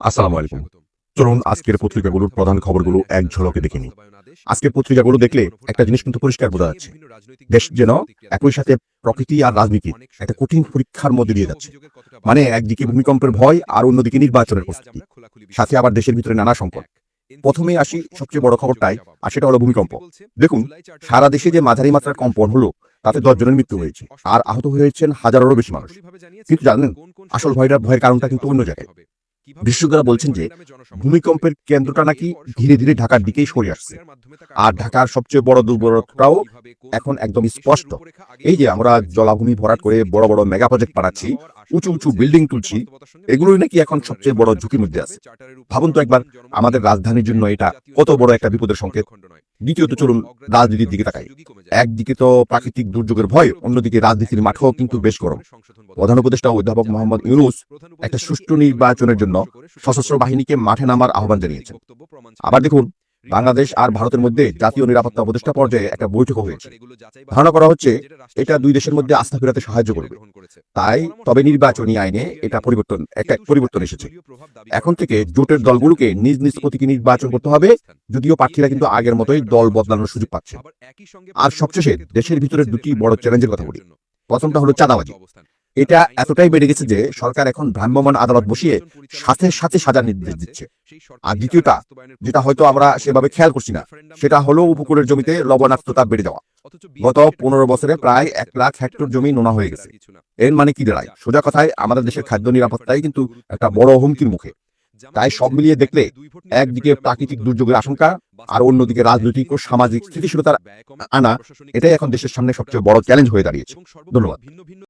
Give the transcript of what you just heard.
আসসালামু আলাইকুম। চলুন আজকের পত্রিকাগুলোর প্রধান খবরগুলো এক ঝলকে দেখে নিই। আজকের পত্রিকাগুলো দেখলে একটা জিনিস কিন্তু পরিষ্কার বোঝা যাচ্ছে। দেশ যেন একই সাথে প্রকৃতি আর রাজনীতি একটা কঠিন পরীক্ষার মধ্যে দিয়ে যাচ্ছে। মানে একদিকে ভূমিকম্পের ভয় আর অন্যদিকে নির্বাচনের প্রস্তুতি। সাথে আবার দেশের ভিতরে নানা সংকট। প্রথমে আসি সবচেয়ে বড় খবরটাই আর সেটা হলো ভূমিকম্প। দেখুন, সারা দেশে যে মাঝারি মাত্রার কম্পন হলো, তাতে দশ জনের মৃত্যু হয়েছে, আর আহত হয়েছেন হাজারেরও বেশি মানুষ। কিন্তু জানেন, আসল ভয়টা ভয়ের কারণটা কিন্তু অন্য জায়গায়। বিশেষজ্ঞরা বলছেন যে ভূমিকম্পের কেন্দ্রটা নাকি ধীরে ধীরে ঢাকার দিকেই সরে আসছে। আর ঢাকার সবচেয়ে বড় দুর্বলতাও এখন একদম স্পষ্ট। এই যে আমরা জলাভূমি ভরাট করে বড় বড় মেগা প্রজেক্ট বানাচ্ছি উঁচু উঁচু বিল্ডিং তুলছি এগুলোই নাকি এখন সবচেয়ে বড় ঝুঁকির মধ্যে আছে। ভাবুন তো একবার আমাদের রাজধানীর জন্য এটা কত বড় একটা বিপদের সংকেত? দ্বিতীয়ত চলুন রাজনীতির দিকে তাকাই। একদিকে তো প্রাকৃতিক দুর্যোগের ভয় অন্যদিকে রাজনীতির মাঠও কিন্তু বেশ গরম। প্রধান উপদেষ্টা অধ্যাপক মোহাম্মদ ইউনুস একটা সুষ্ঠু নির্বাচনের জন্য সশস্ত্র বাহিনীকে মাঠে নামার আহ্বান জানিয়েছেন। আবার দেখুন বাংলাদেশ আর ভারতের মধ্যে জাতীয় নিরাপত্তা উপদেষ্টা পর্যায়ে একটা বৈঠক হয়েছে। ধারণা করা হচ্ছে এটা দুই দেশের মধ্যে আস্থা ফেরাতে সাহায্য করবে। তাই তবে নির্বাচনী আইনে এটা পরিবর্তন, একটা পরিবর্তন এসেছে। এখন থেকে জোটের দলগুলোকে নিজ নিজ প্রতীকে নির্বাচন করতে হবে, যদিও প্রার্থীরা কিন্তু আগের মতোই দল বদলানোর সুযোগ পাচ্ছে। আর সবশেষে দেশের ভিতরে দুটি বড় চ্যালেঞ্জের কথা বলি। প্রথমটা হলো চাঁদাবাজি। এটা এতটাই বেড়ে গেছে যে সরকার এখন ভ্রাম্যমাণ আদালত বসিয়ে সাথে সাথে সাজার নির্দেশ দিচ্ছে। আর দ্বিতীয়টা, যেটা হয়তো আমরা সেভাবে খেয়াল করছি না, সেটা হলো উপকূলের জমিতে লবণাক্ততা বেড়ে যাওয়া। গত পনেরো বছরে প্রায় এক লাখ হেক্টর জমি নোনা হয়ে গেছে। এর মানে কি দাঁড়ায়? সোজা কথায়, আমাদের দেশের খাদ্য নিরাপত্তাই কিন্তু একটা বড় হুমকির মুখে। তাই সব মিলিয়ে দেখলে একদিকে প্রাকৃতিক দুর্যোগের আশঙ্কা, আর অন্যদিকে রাজনৈতিক ও সামাজিক স্থিতিশীলতার আনা, এটাই এখন দেশের সামনে সবচেয়ে বড় চ্যালেঞ্জ হয়ে দাঁড়িয়েছে। ধন্যবাদ।